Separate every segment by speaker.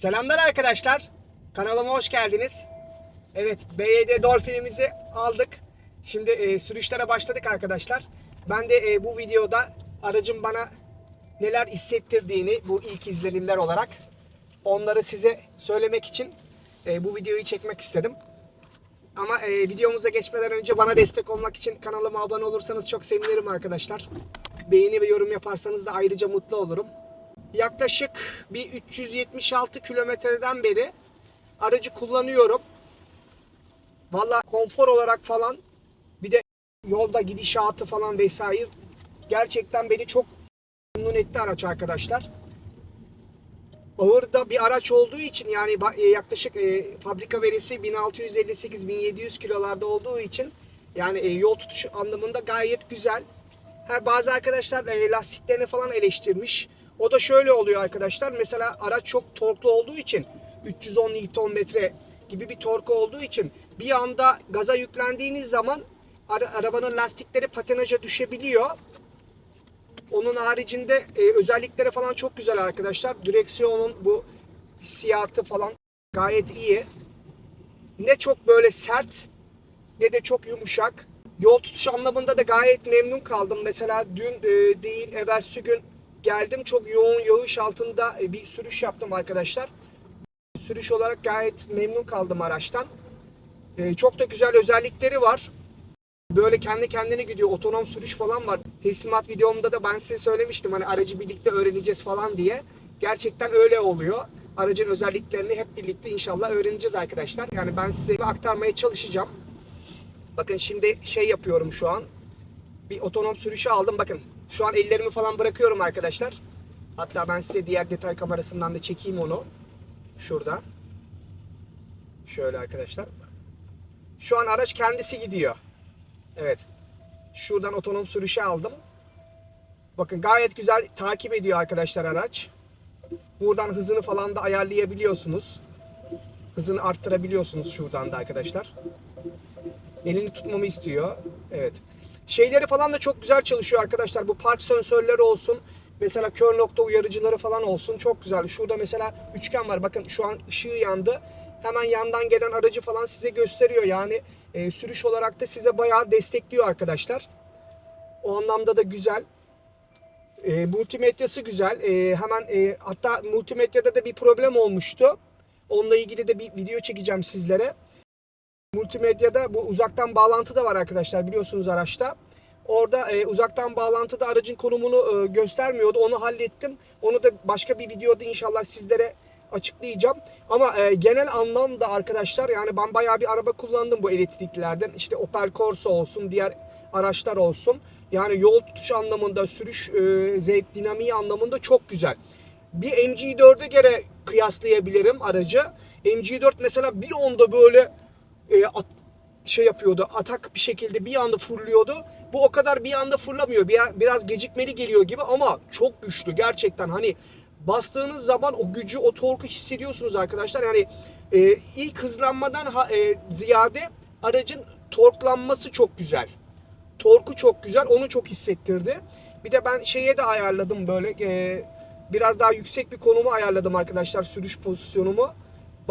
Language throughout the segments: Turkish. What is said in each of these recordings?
Speaker 1: Selamlar arkadaşlar. Kanalıma hoş geldiniz. Evet, BYD Dolphin'imizi aldık. Şimdi e, sürüşlere başladık arkadaşlar. Ben de e, bu videoda aracın bana neler hissettirdiğini bu ilk izlenimler olarak onları size söylemek için e, bu videoyu çekmek istedim. Ama e, videomuza geçmeden önce bana destek olmak için kanalıma abone olursanız çok sevinirim arkadaşlar. Beğeni ve yorum yaparsanız da ayrıca mutlu olurum. Yaklaşık bir 376 kilometreden beri aracı kullanıyorum. Valla konfor olarak falan bir de yolda gidişatı falan vesaire gerçekten beni çok memnun etti araç arkadaşlar. Ağır bir araç olduğu için yani e, yaklaşık e, fabrika verisi 1658-1700 kilolarda olduğu için yani e, yol tutuş anlamında gayet güzel. Ha, bazı arkadaşlar e, lastiklerini falan eleştirmiş. O da şöyle oluyor arkadaşlar. Mesela araç çok torklu olduğu için 310 Nm gibi bir torku olduğu için bir anda gaza yüklendiğiniz zaman ara- arabanın lastikleri patinaja düşebiliyor. Onun haricinde e, özellikleri falan çok güzel arkadaşlar. Direksiyonun bu hissiyatı falan gayet iyi. Ne çok böyle sert ne de çok yumuşak. Yol tutuş anlamında da gayet memnun kaldım. Mesela dün e, değil evvelsi gün geldim. Çok yoğun yağış altında e, bir sürüş yaptım arkadaşlar. Sürüş olarak gayet memnun kaldım araçtan. E, çok da güzel özellikleri var. Böyle kendi kendine gidiyor. Otonom sürüş falan var. Teslimat videomda da ben size söylemiştim. Hani aracı birlikte öğreneceğiz falan diye. Gerçekten öyle oluyor. Aracın özelliklerini hep birlikte inşallah öğreneceğiz arkadaşlar. Yani ben size aktarmaya çalışacağım. Bakın şimdi şey yapıyorum şu an. Bir otonom sürüşü aldım. Bakın şu an ellerimi falan bırakıyorum arkadaşlar. Hatta ben size diğer detay kamerasından da çekeyim onu. Şurada. Şöyle arkadaşlar. Şu an araç kendisi gidiyor. Evet. Şuradan otonom sürüşe aldım. Bakın gayet güzel takip ediyor arkadaşlar araç. Buradan hızını falan da ayarlayabiliyorsunuz. Hızını arttırabiliyorsunuz şuradan da arkadaşlar. Elini tutmamı istiyor. Evet. Şeyleri falan da çok güzel çalışıyor arkadaşlar. Bu park sensörleri olsun. Mesela kör nokta uyarıcıları falan olsun. Çok güzel. Şurada mesela üçgen var. Bakın şu an ışığı yandı. Hemen yandan gelen aracı falan size gösteriyor. Yani e, sürüş olarak da size bayağı destekliyor arkadaşlar. O anlamda da güzel. E, multimedyası güzel. E, hemen e, hatta multimedyada da bir problem olmuştu. Onunla ilgili de bir video çekeceğim sizlere. Multimedyada bu uzaktan bağlantı da var arkadaşlar biliyorsunuz araçta. Orada e, uzaktan bağlantıda aracın konumunu e, göstermiyordu. Onu hallettim. Onu da başka bir videoda inşallah sizlere açıklayacağım. Ama e, genel anlamda arkadaşlar yani ben bayağı bir araba kullandım bu elektriklilerden. İşte Opel Corsa olsun, diğer araçlar olsun. Yani yol tutuş anlamında, sürüş e, zevk dinamiği anlamında çok güzel. Bir MG4'e göre kıyaslayabilirim aracı. MG4 mesela bir onda böyle e, at- şey yapıyordu. Atak bir şekilde bir anda fırlıyordu. Bu o kadar bir anda fırlamıyor. Bir, biraz gecikmeli geliyor gibi ama çok güçlü gerçekten. Hani bastığınız zaman o gücü, o torku hissediyorsunuz arkadaşlar. Yani e, ilk hızlanmadan ha- e, ziyade aracın torklanması çok güzel. Torku çok güzel. Onu çok hissettirdi. Bir de ben şeye de ayarladım böyle. e, biraz daha yüksek bir konumu ayarladım arkadaşlar. Sürüş pozisyonumu.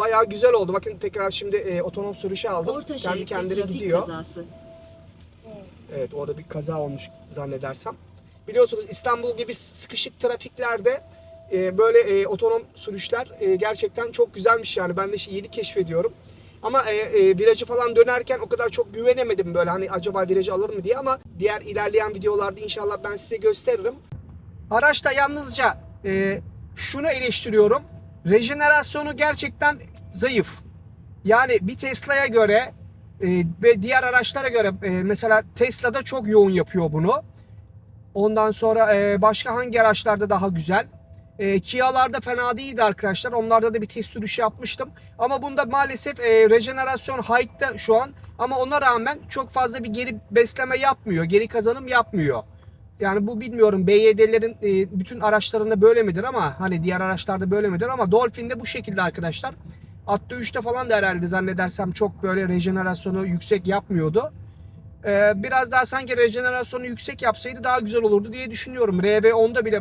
Speaker 1: Bayağı güzel oldu. Bakın tekrar şimdi e, otonom sürüşe aldım.
Speaker 2: Orta
Speaker 1: Kendi
Speaker 2: şeritte
Speaker 1: kendine
Speaker 2: trafik
Speaker 1: gidiyor.
Speaker 2: kazası.
Speaker 1: Evet orada bir kaza olmuş zannedersem. Biliyorsunuz İstanbul gibi sıkışık trafiklerde e, böyle e, otonom sürüşler e, gerçekten çok güzelmiş yani. Ben de şi- yeni keşfediyorum. Ama e, e, virajı falan dönerken o kadar çok güvenemedim böyle hani acaba virajı alır mı diye ama diğer ilerleyen videolarda inşallah ben size gösteririm. Araçta yalnızca e, şunu eleştiriyorum. Rejenerasyonu gerçekten zayıf. Yani bir Tesla'ya göre e, ve diğer araçlara göre e, mesela Tesla'da çok yoğun yapıyor bunu. Ondan sonra e, başka hangi araçlarda daha güzel? E, Kia'larda fena değildi arkadaşlar. Onlarda da bir test sürüşü yapmıştım. Ama bunda maalesef e, rejenerasyon high'ta şu an. Ama ona rağmen çok fazla bir geri besleme yapmıyor. Geri kazanım yapmıyor. Yani bu bilmiyorum BYD'lerin e, bütün araçlarında böyle midir ama hani diğer araçlarda böyle midir ama Dolphin'de bu şekilde arkadaşlar. Atto 3'te falan da herhalde zannedersem çok böyle rejenerasyonu yüksek yapmıyordu. Ee, biraz daha sanki rejenerasyonu yüksek yapsaydı daha güzel olurdu diye düşünüyorum. RV10'da bile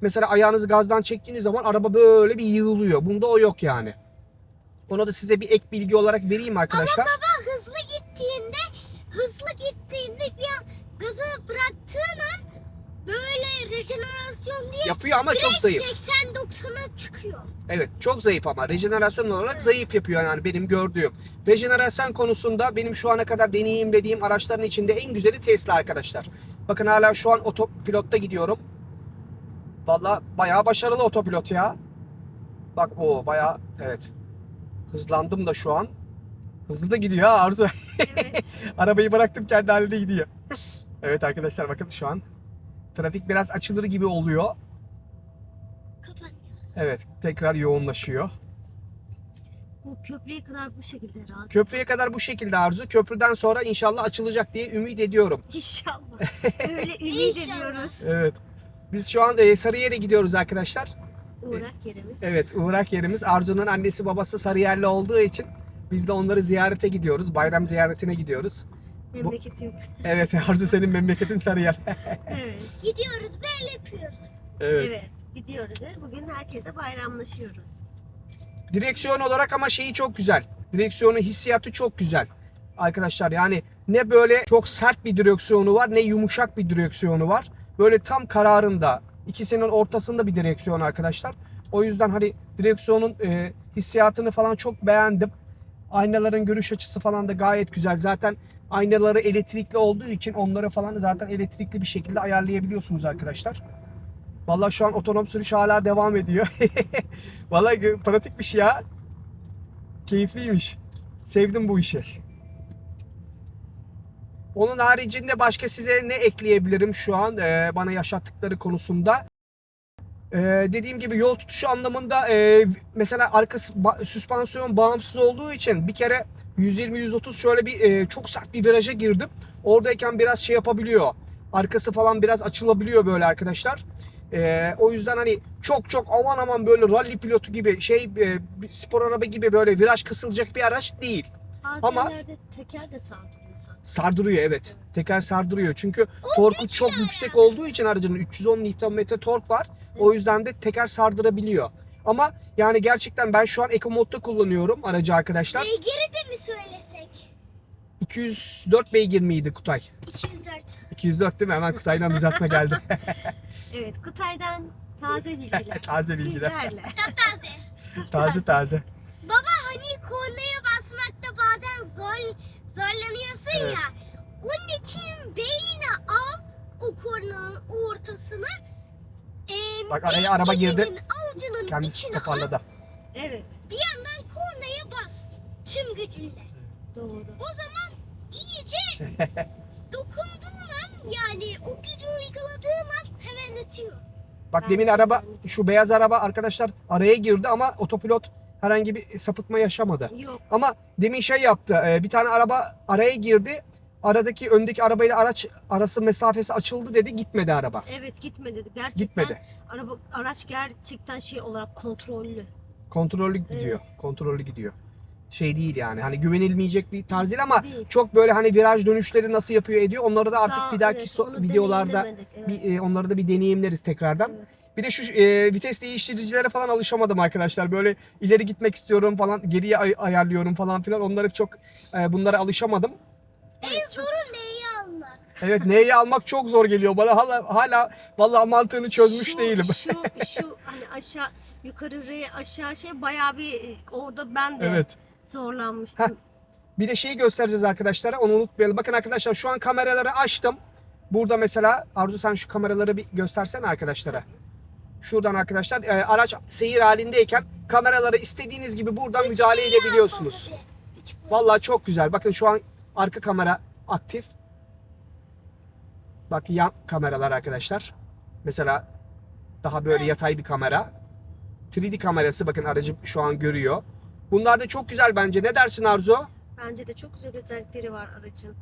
Speaker 1: mesela ayağınızı gazdan çektiğiniz zaman araba böyle bir yığılıyor. Bunda o yok yani. Onu da size bir ek bilgi olarak vereyim arkadaşlar.
Speaker 2: Baba hızlı gittiğinde hızlı gittiğinde bir an gazı bıraktığın an böyle rejenerasyon diye
Speaker 1: Yapıyor ama çok zayıf.
Speaker 2: 80-90'a çıkıyor.
Speaker 1: Evet çok zayıf ama rejenerasyon olarak zayıf yapıyor yani benim gördüğüm. Rejenerasyon konusunda benim şu ana kadar deneyimlediğim araçların içinde en güzeli Tesla arkadaşlar. Bakın hala şu an otopilotta gidiyorum. Valla bayağı başarılı otopilot ya. Bak o bayağı evet. Hızlandım da şu an. Hızlı da gidiyor ha Arzu.
Speaker 3: Evet.
Speaker 1: Arabayı bıraktım kendi haline gidiyor. evet arkadaşlar bakın şu an. Trafik biraz açılır gibi oluyor.
Speaker 2: Kapanıyor.
Speaker 1: Evet tekrar yoğunlaşıyor.
Speaker 3: Bu köprüye kadar bu şekilde herhalde.
Speaker 1: Köprüye kadar bu şekilde Arzu. Köprüden sonra inşallah açılacak diye ümit ediyorum.
Speaker 3: İnşallah. Öyle ümit
Speaker 2: İnşallah.
Speaker 3: ediyoruz.
Speaker 1: Evet. Biz şu an e, Sarıyer'e gidiyoruz arkadaşlar.
Speaker 3: Uğrak yerimiz.
Speaker 1: Evet uğrak yerimiz. Arzu'nun annesi babası Sarıyerli olduğu için biz de onları ziyarete gidiyoruz. Bayram ziyaretine gidiyoruz.
Speaker 3: Memleketim.
Speaker 1: Evet Arzu senin memleketin Sarıyer.
Speaker 3: Evet.
Speaker 2: Gidiyoruz böyle yapıyoruz.
Speaker 1: evet.
Speaker 3: Evet. Gidiyoruz ve bugün herkese bayramlaşıyoruz.
Speaker 1: Direksiyon olarak ama şeyi çok güzel. Direksiyonu hissiyatı çok güzel. Arkadaşlar yani ne böyle çok sert bir direksiyonu var ne yumuşak bir direksiyonu var. Böyle tam kararında ikisinin ortasında bir direksiyon arkadaşlar. O yüzden hani direksiyonun e, hissiyatını falan çok beğendim. Aynaların görüş açısı falan da gayet güzel. Zaten aynaları elektrikli olduğu için onları falan zaten elektrikli bir şekilde ayarlayabiliyorsunuz arkadaşlar. Vallahi şu an otonom sürüş hala devam ediyor. Vallahi gö- pratikmiş ya. Keyifliymiş. Sevdim bu işi. Onun haricinde başka size ne ekleyebilirim şu an bana yaşattıkları konusunda? E, dediğim gibi yol tutuşu anlamında e, mesela arkası ba- süspansiyon bağımsız olduğu için bir kere 120-130 şöyle bir e, çok sert bir viraja girdim. Oradayken biraz şey yapabiliyor. Arkası falan biraz açılabiliyor böyle arkadaşlar. E, o yüzden hani çok çok aman aman böyle rally pilotu gibi şey e, spor araba gibi böyle viraj kısılacak bir araç değil.
Speaker 3: Bazı
Speaker 1: Ama-
Speaker 3: yerlerde teker de sanki.
Speaker 1: Sardırıyor evet. Teker sardırıyor. Çünkü torku çok yüksek olduğu için aracının 310 Nm tork var. O yüzden de teker sardırabiliyor. Ama yani gerçekten ben şu an Eco modda kullanıyorum aracı arkadaşlar.
Speaker 2: Beygiri de mi söylesek?
Speaker 1: 204 beygir miydi Kutay?
Speaker 2: 204.
Speaker 1: 204 değil mi? Hemen Kutay'dan düzeltme geldi.
Speaker 3: Evet. Kıtay'dan taze bilgiler.
Speaker 1: Taze bilgiler.
Speaker 3: Sizlerle.
Speaker 2: Taptaze.
Speaker 1: taze taze.
Speaker 2: Baba hani kornaya basmakta bazen zor zorlanıyorsun
Speaker 1: Evet.
Speaker 2: ya. Onun için beynine al o kornanın ortasına. Ee,
Speaker 1: Bak araya araba girdi.
Speaker 2: avucunun
Speaker 1: Kendisi
Speaker 2: içine al.
Speaker 1: toparladı.
Speaker 3: Evet.
Speaker 2: Bir yandan kornaya bas. Tüm gücünle.
Speaker 3: Doğru.
Speaker 2: O zaman iyice dokunduğun an yani o gücü uyguladığın an hemen atıyor.
Speaker 1: Bak demin
Speaker 3: de,
Speaker 1: araba şu beyaz araba arkadaşlar araya girdi ama otopilot herhangi bir sapıtma yaşamadı.
Speaker 3: Yok.
Speaker 1: Ama demin şey yaptı. e, Bir tane araba araya girdi. Aradaki öndeki arabayla araç arası mesafesi açıldı dedi. Gitmedi araba.
Speaker 3: Evet gitmedi. Gerçekten
Speaker 1: Gitmedi.
Speaker 3: araba araç gerçekten şey olarak kontrollü.
Speaker 1: Kontrollü gidiyor. Kontrollü gidiyor. Şey değil yani. Hani güvenilmeyecek bir tarz değil ama
Speaker 3: Değil.
Speaker 1: çok böyle hani viraj dönüşleri nasıl yapıyor ediyor. Onları da artık
Speaker 3: Daha,
Speaker 1: bir dahaki
Speaker 3: evet,
Speaker 1: so-
Speaker 3: onu
Speaker 1: videolarda
Speaker 3: deneyimlemedik, evet.
Speaker 1: bir e, onları da bir deneyimleriz tekrardan.
Speaker 3: Evet.
Speaker 1: Bir de şu e, vites değiştiricilere falan alışamadım arkadaşlar. Böyle ileri gitmek istiyorum falan, geriye ay- ayarlıyorum falan filan. Onları çok e, bunlara alışamadım.
Speaker 2: En zoru neyi almak?
Speaker 1: Evet neyi almak çok zor geliyor bana. Hala hala vallahi mantığını çözmüş
Speaker 3: şu,
Speaker 1: değilim.
Speaker 3: Şu şu hani aşağı yukarı re aşağı şey bayağı bir e, orada ben de
Speaker 1: Evet.
Speaker 3: zorlanmıştım.
Speaker 1: Heh. Bir de şeyi göstereceğiz arkadaşlara. Onu unutmayalım. Bakın arkadaşlar şu an kameraları açtım. Burada mesela Arzu sen şu kameraları bir göstersene arkadaşlara. Şuradan arkadaşlar e, araç seyir halindeyken kameraları istediğiniz gibi buradan müdahale
Speaker 2: Üç neyi
Speaker 1: edebiliyorsunuz. Vallahi çok güzel. Bakın şu an arka kamera aktif. Bak yan kameralar arkadaşlar. Mesela daha böyle yatay bir kamera. 3D kamerası bakın aracı şu an görüyor. Bunlar da çok güzel bence. Ne dersin Arzu?
Speaker 3: Bence de çok güzel özellikleri var aracın.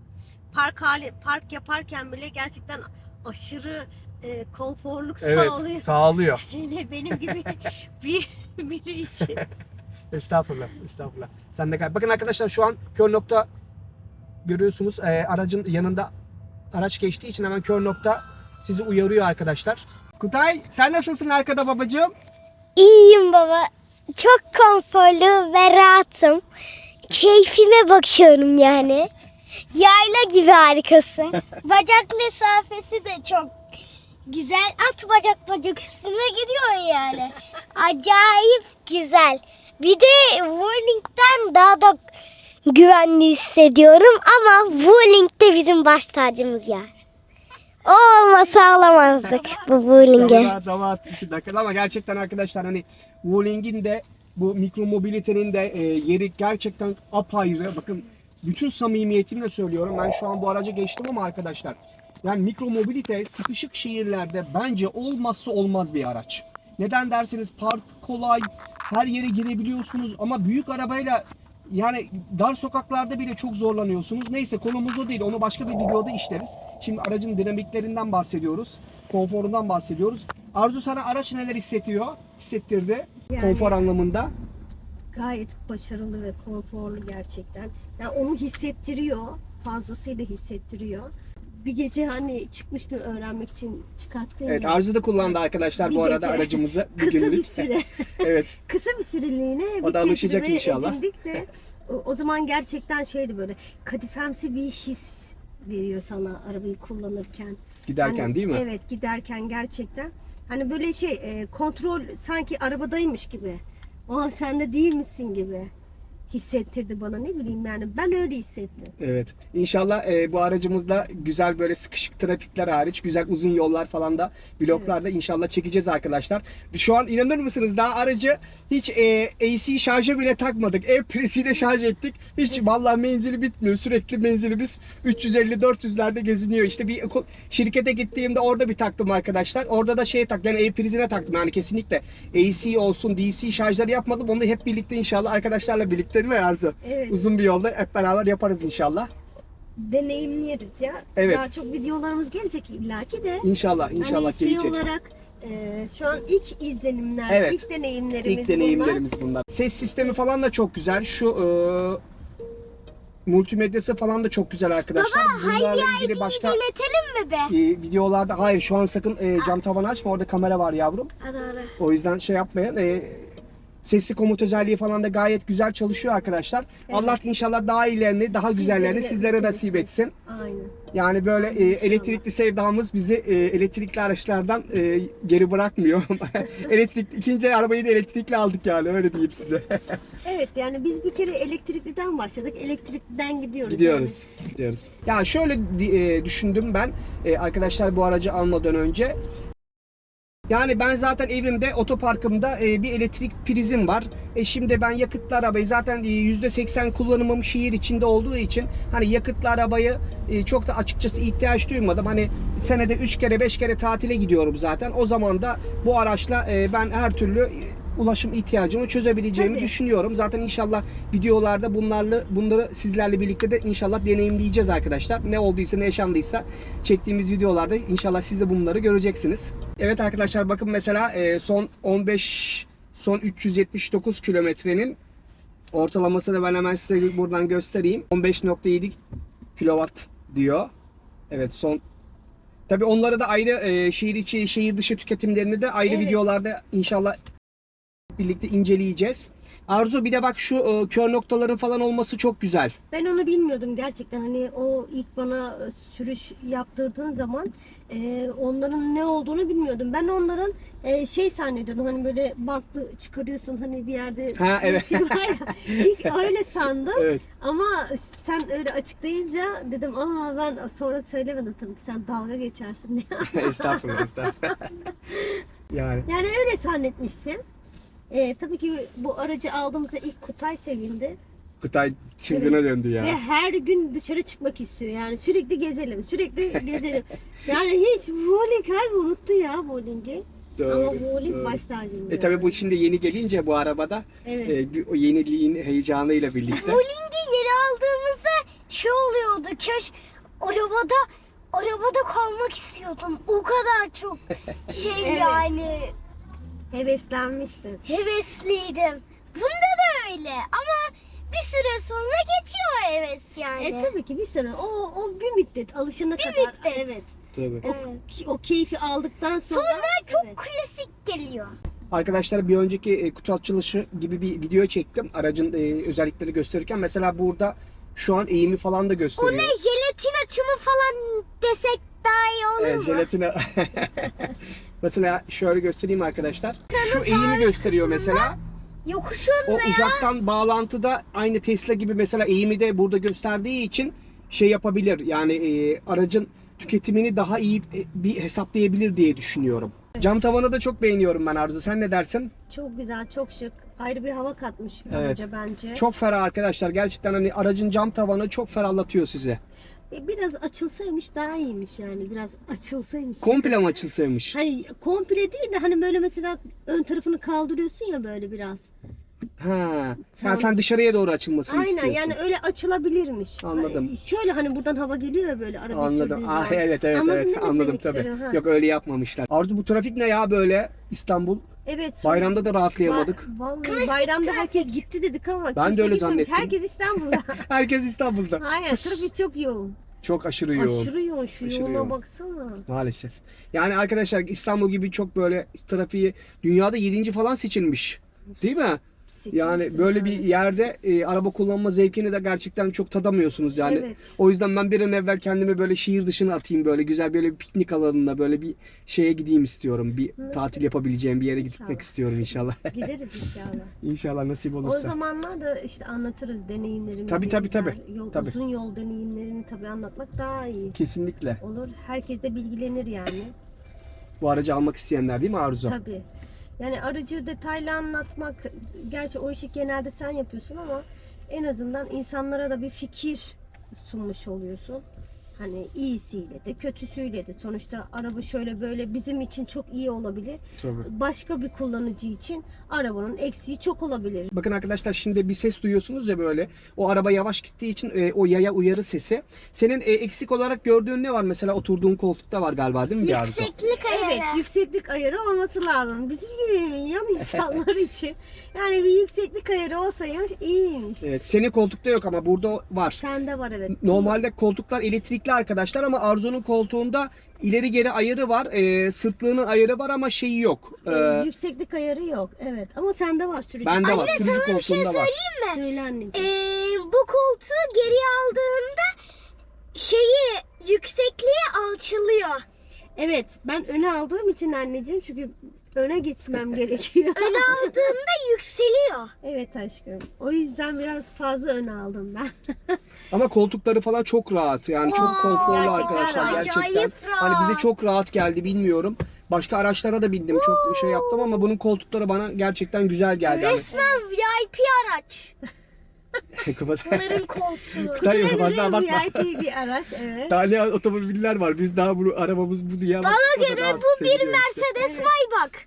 Speaker 3: Park hali park yaparken bile gerçekten aşırı e, konforluk
Speaker 1: Evet,
Speaker 3: sağlıyor.
Speaker 1: sağlıyor.
Speaker 3: Hele benim gibi bir biri için.
Speaker 1: Estağfurullah, estağfurullah. Sen de gel. Bakın arkadaşlar şu an kör nokta görüyorsunuz. Ee, aracın yanında araç geçtiği için hemen kör nokta sizi uyarıyor arkadaşlar. Kutay sen nasılsın arkada babacığım?
Speaker 2: İyiyim baba. Çok konforlu ve rahatım. Keyfime bakıyorum yani. Yayla gibi harikası. bacak mesafesi de çok güzel. At bacak bacak üstüne gidiyor yani. Acayip güzel. Bir de Wulling'den daha da güvenli hissediyorum ama Wuling de bizim baş tacımız yani. O olmasa alamazdık bu Wulling'e.
Speaker 1: Daha, daha at iki dakika ama gerçekten arkadaşlar hani Wulling'in de bu mikromobilitenin de e, yeri gerçekten apayrı. Bakın bütün samimiyetimle söylüyorum. Ben şu an bu araca geçtim ama arkadaşlar yani mikromobilite sıkışık şehirlerde bence olmazsa olmaz bir araç. Neden derseniz park kolay, her yere girebiliyorsunuz ama büyük arabayla yani dar sokaklarda bile çok zorlanıyorsunuz. Neyse konumuz o değil. Onu başka bir videoda işleriz. Şimdi aracın dinamiklerinden bahsediyoruz. Konforundan bahsediyoruz. Arzu sana araç neler hissediyor? Hissettirdi.
Speaker 3: Yani-
Speaker 1: Konfor anlamında.
Speaker 3: Gayet başarılı ve konforlu gerçekten. Yani onu hissettiriyor. Fazlasıyla hissettiriyor. Bir gece hani çıkmıştım öğrenmek için çıkarttın
Speaker 1: Evet. Arzu da kullandı arkadaşlar
Speaker 3: Bir
Speaker 1: bu arada
Speaker 3: gece.
Speaker 1: aracımızı bir
Speaker 3: Kısa bir
Speaker 1: günlük.
Speaker 3: süre.
Speaker 1: evet.
Speaker 3: kısa bir süreliğine
Speaker 1: O
Speaker 3: bir
Speaker 1: da alışacak
Speaker 3: tecrübe
Speaker 1: inşallah.
Speaker 3: edindik de o, o zaman gerçekten şeydi böyle kadifemsi bir his veriyor sana arabayı kullanırken.
Speaker 1: Giderken
Speaker 3: Hani,
Speaker 1: değil mi?
Speaker 3: Evet giderken gerçekten. Hani böyle şey e, kontrol sanki arabadaymış gibi. Aa sen de değil misin gibi hissettirdi bana ne bileyim yani ben öyle hissettim.
Speaker 1: Evet. İnşallah e, bu aracımızda güzel böyle sıkışık trafikler hariç güzel uzun yollar falan da bloklarda inşallah çekeceğiz arkadaşlar. Şu an inanır mısınız daha aracı hiç e, AC şarja bile takmadık. Ev presiyle şarj ettik. Hiç vallahi menzili bitmiyor. Sürekli menzilimiz 350-400'lerde geziniyor. İşte bir şirkete gittiğimde orada bir taktım arkadaşlar. Orada da şey tak yani ev prizine taktım. Yani kesinlikle AC olsun DC şarjları yapmadım. Onu hep birlikte inşallah arkadaşlarla birlikte değil mi Arzu?
Speaker 3: Evet.
Speaker 1: Uzun bir yolda hep beraber yaparız inşallah.
Speaker 3: Deneyimleriz ya.
Speaker 1: Evet.
Speaker 3: Daha çok videolarımız gelecek illaki de.
Speaker 1: İnşallah inşallah
Speaker 3: hani şey
Speaker 1: gelecek.
Speaker 3: olarak e, şu an ilk izlenimler,
Speaker 1: Evet.
Speaker 3: ilk deneyimlerimiz
Speaker 1: İlk deneyimlerimiz bunlar. Ses sistemi falan da çok güzel. Şu e, multimedyası falan da çok güzel arkadaşlar. Bunlarla ilgili başka
Speaker 2: Denetelim mi be?
Speaker 1: e, videolarda hayır şu an sakın e, cam tavanı açma orada kamera var yavrum.
Speaker 2: Hadi ara.
Speaker 1: O yüzden şey yapmayın. E, sesli komut özelliği falan da gayet güzel çalışıyor arkadaşlar. Allah inşallah daha iyilerini, daha güzellerini sizlere
Speaker 3: nasip
Speaker 1: etsin.
Speaker 3: Aynen.
Speaker 1: Yani böyle e, elektrikli sevdamız bizi e, elektrikli araçlardan e, geri bırakmıyor. Elektrik ikinci arabayı da elektrikli aldık yani öyle diyeyim size.
Speaker 3: Evet yani biz bir kere elektrikliden başladık. Elektrikliden gidiyoruz.
Speaker 1: gidiyoruz. Gidiyoruz. Ya şöyle di- e, düşündüm ben e, arkadaşlar bu aracı almadan önce. Yani ben zaten evimde otoparkımda e, bir elektrik prizim var. E şimdi ben yakıtlı arabayı zaten e, %80 kullanımım şehir içinde olduğu için hani yakıtlı arabayı e, çok da açıkçası ihtiyaç duymadım. Hani senede 3 kere 5 kere tatile gidiyorum zaten. O zaman da bu araçla e, ben her türlü e, ulaşım ihtiyacımı çözebileceğimi
Speaker 3: Tabii.
Speaker 1: düşünüyorum. Zaten inşallah videolarda bunlarla bunları sizlerle birlikte de inşallah deneyimleyeceğiz arkadaşlar. Ne olduysa ne yaşandıysa çektiğimiz videolarda inşallah siz de bunları göreceksiniz. Evet arkadaşlar bakın mesela e, son 15 son 379 kilometrenin ortalamasını ben hemen size buradan göstereyim. 15.7 kilowatt diyor. Evet son Tabi onları da ayrı e, şehir içi, şehir dışı tüketimlerini de ayrı
Speaker 3: Evet.
Speaker 1: videolarda inşallah birlikte inceleyeceğiz. Arzu bir de bak şu e, kör noktaların falan olması çok güzel.
Speaker 3: Ben onu bilmiyordum gerçekten. Hani o ilk bana e, sürüş yaptırdığın zaman e, onların ne olduğunu bilmiyordum. Ben onların e, şey zannediyordum. Hani böyle bantlı çıkarıyorsun hani bir yerde.
Speaker 1: Ha, evet.
Speaker 3: Şey var ya. İlk öyle sandım.
Speaker 1: Evet.
Speaker 3: Ama sen öyle açıklayınca dedim aa ben sonra söylemedim tabii ki sen dalga geçersin diye.
Speaker 1: estağfurullah estağfurullah. yani
Speaker 3: Yani öyle zannetmiştim. E, tabii ki bu aracı aldığımızda ilk Kutay sevindi.
Speaker 1: Kutay çılgına döndü ya.
Speaker 3: Ve her gün dışarı çıkmak istiyor. Yani sürekli gezelim, sürekli gezelim. yani hiç bowling harbi unuttu ya bowlingi. Ama bowling baş tacım.
Speaker 1: E tabi bu şimdi yeni gelince bu arabada
Speaker 3: Evet.
Speaker 1: e, bir- o yeniliğin heyecanıyla birlikte.
Speaker 2: Bowling'i yeni aldığımızda şey oluyordu. Keş arabada arabada kalmak istiyordum. O kadar çok şey
Speaker 3: Evet.
Speaker 2: yani
Speaker 3: Heveslenmiştim.
Speaker 2: hevesliydim. Bunda da öyle ama bir süre sonra geçiyor o heves yani.
Speaker 3: E tabii ki bir sene o o bir müddet alışana
Speaker 2: Bir
Speaker 3: kadar
Speaker 2: müddet.
Speaker 3: evet.
Speaker 1: Tabii.
Speaker 3: O, o keyfi aldıktan sonra,
Speaker 2: Sonra çok
Speaker 3: Evet.
Speaker 2: klasik geliyor.
Speaker 1: Arkadaşlar bir önceki e, kutu açılışı gibi bir video çektim. Aracın e, özellikleri gösterirken. Mesela burada şu an eğimi falan da
Speaker 2: O
Speaker 1: gösteriyor.
Speaker 2: ne jelatin açımı falan desek daha iyi olur
Speaker 1: Evet,
Speaker 2: mu?
Speaker 1: jelatine. mesela şöyle göstereyim arkadaşlar. Şu eğimi gösteriyor mesela.
Speaker 2: Yokuşun
Speaker 1: O
Speaker 2: veya
Speaker 1: uzaktan bağlantıda aynı Tesla gibi mesela eğimi de burada gösterdiği için şey yapabilir. Yani e, aracın tüketimini daha iyi e, bir hesaplayabilir diye düşünüyorum. Cam tavanı da çok beğeniyorum ben Arzu. Sen ne dersin?
Speaker 3: Çok güzel, çok şık. Ayrı bir hava katmış
Speaker 1: Evet.
Speaker 3: araca bence.
Speaker 1: Çok ferah arkadaşlar. Gerçekten hani aracın cam tavanı çok ferahlatıyor sizi.
Speaker 3: E, biraz açılsaymış daha iyiymiş yani. Biraz açılsaymış.
Speaker 1: Komple mi açılsaymış?
Speaker 3: Hani komple değil de hani böyle mesela ön tarafını kaldırıyorsun ya böyle biraz.
Speaker 1: Ha.
Speaker 3: Sen-
Speaker 1: Sen, dışarıya doğru açılmasını
Speaker 3: Aynen
Speaker 1: istiyorsun.
Speaker 3: yani öyle açılabilirmiş.
Speaker 1: Anladım.
Speaker 3: Hani şöyle hani buradan hava geliyor ya böyle araba
Speaker 1: Anladım. Ah evet evet
Speaker 3: Anladın
Speaker 1: evet anladım tabii.
Speaker 3: istediğimi? Ha.
Speaker 1: Yok öyle yapmamışlar. Arzu bu trafik ne ya böyle İstanbul?
Speaker 3: Evet. sonra-
Speaker 1: Bayramda da rahatlayamadık.
Speaker 3: Ba- Vallahi bayramda
Speaker 2: trafik.
Speaker 3: herkes gitti dedik ama
Speaker 1: Ben de
Speaker 3: kimse
Speaker 1: öyle
Speaker 3: gitmemiş.
Speaker 1: zannettim.
Speaker 3: Herkes İstanbul'da.
Speaker 1: Herkes İstanbul'da.
Speaker 3: Hayır trafik çok yoğun.
Speaker 1: Çok aşırı yoğun.
Speaker 3: Aşırı yoğun şu
Speaker 1: Aşırı
Speaker 3: yoğuna
Speaker 1: yoğun.
Speaker 3: baksana.
Speaker 1: Maalesef. Yani arkadaşlar İstanbul gibi çok böyle trafiği dünyada 7. falan seçilmiş. Değil mi? Yani böyle bir yerde e, araba kullanma zevkini de gerçekten çok tadamıyorsunuz yani.
Speaker 3: Evet.
Speaker 1: O yüzden ben bir an evvel kendimi böyle şehir dışına atayım böyle güzel böyle bir piknik alanına böyle bir şeye gideyim istiyorum. Bir tatil yapabileceğim bir yere gitmek
Speaker 3: İnşallah.
Speaker 1: istiyorum inşallah.
Speaker 3: Gideriz inşallah.
Speaker 1: İnşallah nasip
Speaker 3: O
Speaker 1: olursa.
Speaker 3: zamanlar da işte anlatırız deneyimlerimizi.
Speaker 1: Tabii, tabii, tabii.
Speaker 3: Yol,
Speaker 1: Tabii.
Speaker 3: Uzun yol deneyimlerini tabii anlatmak daha iyi.
Speaker 1: Kesinlikle.
Speaker 3: Olur. Herkes de bilgilenir yani.
Speaker 1: Bu aracı almak isteyenler değil mi Arzu?
Speaker 3: Tabii. Yani aracı detaylı anlatmak, gerçi o işi genelde sen yapıyorsun ama en azından insanlara da bir fikir sunmuş oluyorsun. Hani iyisiyle de kötüsüyle de sonuçta araba şöyle böyle bizim için çok iyi olabilir.
Speaker 1: Tabii.
Speaker 3: Başka bir kullanıcı için arabanın eksiği çok olabilir.
Speaker 1: Bakın arkadaşlar şimdi bir ses duyuyorsunuz ya böyle. O araba yavaş gittiği için e, o yaya uyarı sesi. Senin e, eksik olarak gördüğün ne var? Mesela oturduğun koltukta var galiba değil mi bir
Speaker 2: yükseklik ayarı.
Speaker 3: Evet, yükseklik ayarı olması lazım. Bizim gibi milyon insanlar için. Yani bir yükseklik ayarı olsaymış iyiymiş.
Speaker 1: Evet, senin koltukta yok ama burada var.
Speaker 3: Sende var evet.
Speaker 1: Normalde koltuklar elektrikli arkadaşlar ama Arzu'nun koltuğunda ileri geri ayarı var. E, sırtlığının ayarı var ama şeyi yok. E,
Speaker 3: Ee, yükseklik ayarı yok. Evet. Ama sende var sürücü.
Speaker 1: bende var.
Speaker 2: Anne,
Speaker 1: Sürücü
Speaker 2: sana bir şey
Speaker 1: koltuğunda var.
Speaker 2: söyleyeyim mi?
Speaker 3: Söyle anneciğim.
Speaker 2: Ee, bu koltuğu geriye aldığında şeyi yüksekliği alçalıyor.
Speaker 3: Evet. Ben öne aldığım için anneciğim çünkü öne gitmem gerekiyor.
Speaker 2: Öne aldığında yükseliyor.
Speaker 3: evet aşkım. O yüzden biraz fazla öne aldım ben.
Speaker 1: Ama koltukları falan çok rahat. Yani çok
Speaker 2: Oo,
Speaker 1: konforlu
Speaker 3: gerçekten
Speaker 1: arkadaşlar
Speaker 2: acayip
Speaker 1: gerçekten.
Speaker 2: rahat.
Speaker 1: Hani bize çok rahat geldi bilmiyorum. Başka araçlara da bindim. Çok şey yaptım ama bunun koltukları bana gerçekten güzel geldi. Yani-
Speaker 2: Resmen VIP araç. Bunların koltuğu.
Speaker 1: Dayı
Speaker 3: Yine
Speaker 1: fazla abartma.
Speaker 3: VIP bir araç evet.
Speaker 1: Daha ne otomobiller var. Biz daha bu arabamız bu diye
Speaker 2: Bana göre bu bir Mercedes Maybach.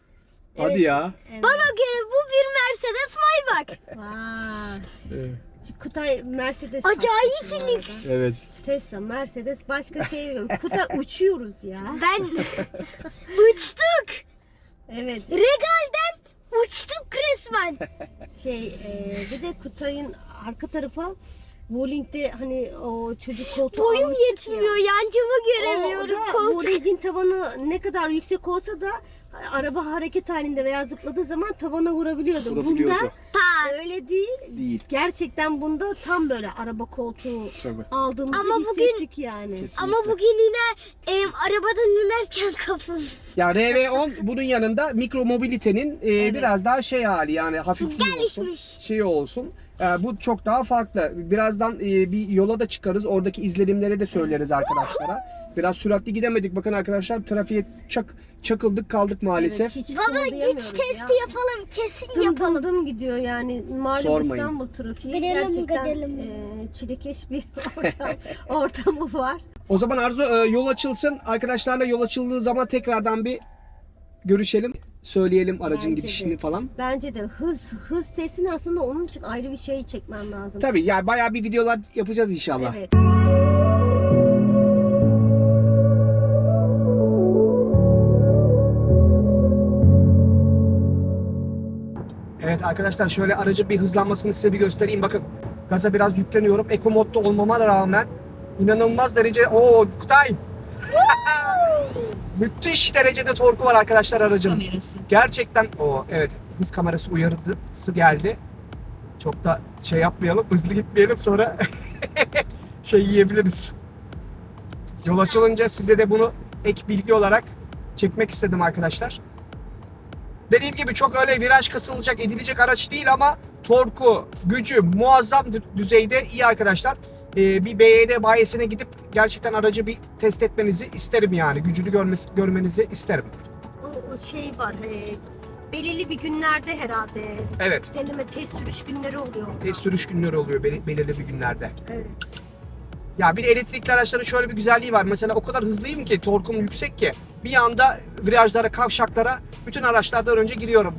Speaker 1: Hadi
Speaker 3: Evet.
Speaker 1: ya.
Speaker 3: Evet.
Speaker 2: Bana göre bu bir Mercedes Maybach.
Speaker 3: Vay.
Speaker 1: Evet.
Speaker 3: Kutay Mercedes.
Speaker 2: Acayip lüks.
Speaker 1: Evet.
Speaker 3: Tesla, Mercedes başka şey yok. Kutay uçuyoruz ya.
Speaker 2: Ben uçtuk.
Speaker 3: Evet.
Speaker 2: Regal'den uçtuk resmen.
Speaker 3: Şey e, bir de Kutay'ın arka tarafa bowlingde hani o çocuk koltuğu
Speaker 2: Boyum
Speaker 3: almıştık
Speaker 2: yetmiyor.
Speaker 3: Ya.
Speaker 2: Yancımı
Speaker 3: O
Speaker 2: göremiyorum.
Speaker 3: da
Speaker 2: Koltuk.
Speaker 3: bowlingin tavanı ne kadar yüksek olsa da araba hareket halinde veya zıpladığı zaman tavana vurabiliyordu. Bunda
Speaker 2: Ta.
Speaker 3: öyle değil.
Speaker 1: Değil.
Speaker 3: Gerçekten bunda tam böyle araba koltuğu
Speaker 1: Tabii.
Speaker 3: aldığımızı
Speaker 2: Ama bugün-
Speaker 3: hissettik yani.
Speaker 1: Kesin.
Speaker 2: Ama bugün iner em, arabadan inerken kafam.
Speaker 1: Ya RV10 bunun yanında mikro mobilitenin e,
Speaker 3: Evet.
Speaker 1: biraz daha şey hali yani hafifliği olsun.
Speaker 2: Gelişmiş.
Speaker 1: Şey olsun. E, bu çok daha farklı. Birazdan e, bir yola da çıkarız. Oradaki izlenimleri de söyleriz arkadaşlara. Biraz süratli gidemedik. Bakın arkadaşlar trafiğe çak çakıldık kaldık maalesef.
Speaker 3: Evet, hiç
Speaker 2: Baba güç testi
Speaker 3: ya.
Speaker 2: yapalım. Kesin
Speaker 3: Dım
Speaker 2: yapalım.
Speaker 3: dım dım gidiyor yani malum
Speaker 1: Sormayın.
Speaker 3: İstanbul trafiği
Speaker 2: Gidelim,
Speaker 3: gerçekten
Speaker 2: gidelim.
Speaker 3: e, çilekeş bir ortam, ortamı var.
Speaker 1: O zaman Arzu e, yol açılsın. Arkadaşlarla yol açıldığı zaman tekrardan bir görüşelim. Söyleyelim aracın
Speaker 3: Bence
Speaker 1: gidişini
Speaker 3: de.
Speaker 1: falan.
Speaker 3: Bence de hız hız testini aslında onun için ayrı bir şey çekmem lazım.
Speaker 1: Tabii yani bayağı bir videolar yapacağız inşallah.
Speaker 3: Evet.
Speaker 1: Evet arkadaşlar şöyle aracın bir hızlanmasını size bir göstereyim. Bakın gaza biraz yükleniyorum. Eco modda olmama rağmen inanılmaz derece... Oo Kutay! Müthiş derecede torku var arkadaşlar
Speaker 4: Hız
Speaker 1: aracın.
Speaker 4: kamerası.
Speaker 1: Gerçekten o evet hız kamerası uyarısı geldi. Çok da şey yapmayalım, hızlı gitmeyelim sonra şey yiyebiliriz. Yol açılınca size de bunu ek bilgi olarak çekmek istedim arkadaşlar. Dediğim gibi çok öyle viraj kasılacak, edilecek araç değil ama torku, gücü muazzam dü- düzeyde iyi arkadaşlar. Ee, bir BYD bayisine gidip gerçekten aracı bir test etmenizi isterim yani. Gücünü görmesi, görmenizi isterim.
Speaker 3: O, o şey var. E, belirli bir günlerde herhalde
Speaker 1: Evet.
Speaker 3: deneme test sürüş günleri oluyor. orada.
Speaker 1: Test sürüş günleri oluyor bel- belirli bir günlerde.
Speaker 3: Evet.
Speaker 1: Ya bir elektrikli araçların şöyle bir güzelliği var. Mesela o kadar hızlıyım ki, torkum yüksek ki bir anda virajlara, kavşaklara bütün araçlardan önce giriyorum.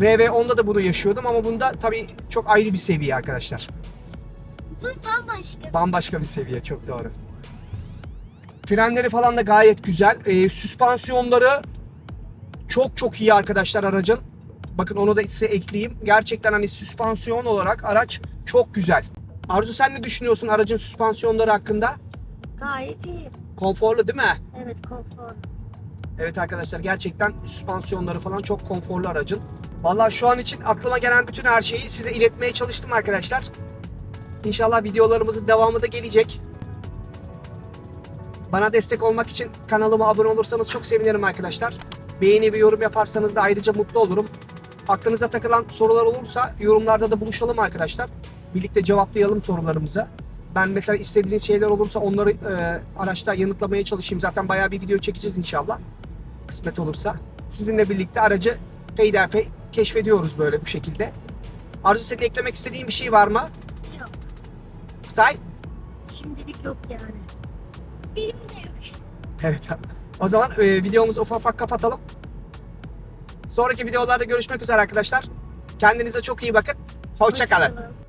Speaker 1: RV10'da da bunu yaşıyordum ama bunda tabii çok ayrı bir seviye arkadaşlar.
Speaker 2: Bu bambaşka. bir
Speaker 1: Bambaşka bir seviye, çok doğru. Frenleri falan da gayet güzel. Ee, süspansiyonları çok çok iyi arkadaşlar aracın. Bakın onu da size ekleyeyim. Gerçekten hani süspansiyon olarak araç çok güzel. Arzu sen ne düşünüyorsun aracın süspansiyonları hakkında?
Speaker 3: Gayet iyi.
Speaker 1: Konforlu değil mi?
Speaker 3: Evet konfor.
Speaker 1: Evet arkadaşlar gerçekten süspansiyonları falan çok konforlu aracın. Vallahi şu an için aklıma gelen bütün her şeyi size iletmeye çalıştım arkadaşlar. İnşallah videolarımızın devamı da gelecek. Bana destek olmak için kanalıma abone olursanız çok sevinirim arkadaşlar. Beğeni ve yorum yaparsanız da ayrıca mutlu olurum. Aklınıza takılan sorular olursa yorumlarda da buluşalım arkadaşlar. Birlikte cevaplayalım sorularımızı. Ben mesela istediğiniz şeyler olursa onları e, araçta yanıtlamaya çalışayım. Zaten bayağı bir video çekeceğiz inşallah. Kısmet olursa. Sizinle birlikte aracı peyderpey keşfediyoruz böyle bu şekilde. Arzu senin eklemek istediğin bir şey var mı?
Speaker 3: Yok.
Speaker 1: Kutay?
Speaker 3: Şimdilik yok yani.
Speaker 2: Benim de yok.
Speaker 1: Evet. O zaman e, videomuzu ufak ufak kapatalım. Sonraki videolarda görüşmek üzere arkadaşlar. Kendinize çok iyi bakın. Hoşçakalın.
Speaker 3: Hoşçakalın.